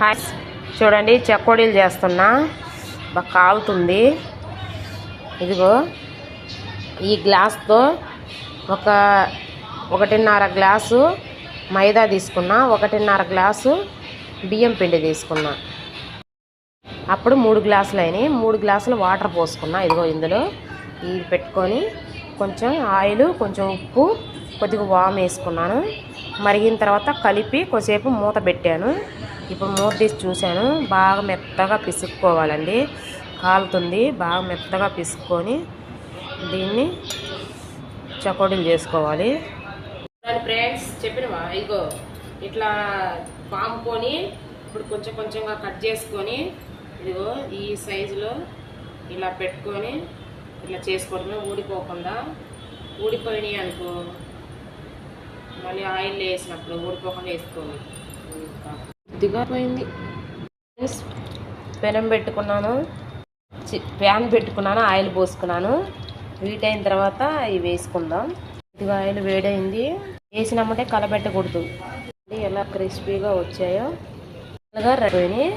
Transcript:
Hi. చూడండి చెక్కోడీలు చేస్తున్నా. బాగా కాలుతుంది ఇదిగో ఈ గ్లాస్తో ఒక ఒకటిన్నర గ్లాసు మైదా తీసుకున్నా ఒకటిన్నర గ్లాసు బియ్యం పిండి తీసుకున్నా. అప్పుడు మూడు గ్లాసులు అయినాయి మూడు గ్లాసులు వాటర్ పోసుకున్నా. ఇదిగో ఇందులో ఇది పెట్టుకొని కొంచెం ఆయిల్ కొంచెం ఉప్పు కొద్దిగా వామ్ వేసుకున్నాను. మరిగిన తర్వాత కలిపి కొద్దిసేపు మూత పెట్టాను. ఇప్పుడు మూత తీసి చూశాను. బాగా మెత్తగా పిసుక్కోవాలండి. కాలుతుంది. బాగా మెత్తగా పిసుక్కొని దీన్ని చకోడీలు చేసుకోవాలి. ఫ్రెండ్స్ చెప్పినవా? ఇగో ఇట్లా పాముకొని ఇప్పుడు కొంచెం కొంచెంగా కట్ చేసుకొని ఇదిగో ఈ సైజులో ఇలా పెట్టుకొని ఇట్లా చేసుకోవడమే ఊడిపోకుండా ఊడిపోయినాయి అనుకో మళ్ళీ ఆయిల్ వేసినప్పుడు ఊడిపోకుండా వేసుకోవాలి. కొద్దిగా పోయింది. పెనం పెట్టుకున్నాను. చి- ప్యాన్ పెట్టుకున్నాను ఆయిల్ పోసుకున్నాను. హీట్ అయిన తర్వాత ఇవి వేసుకుందాం. ఇది ఆయిల్ వేడైంది. వేసినామంటే కలబెట్టకూడదు. ఎలా క్రిస్పీగా వచ్చాయో అలాగా రెడీ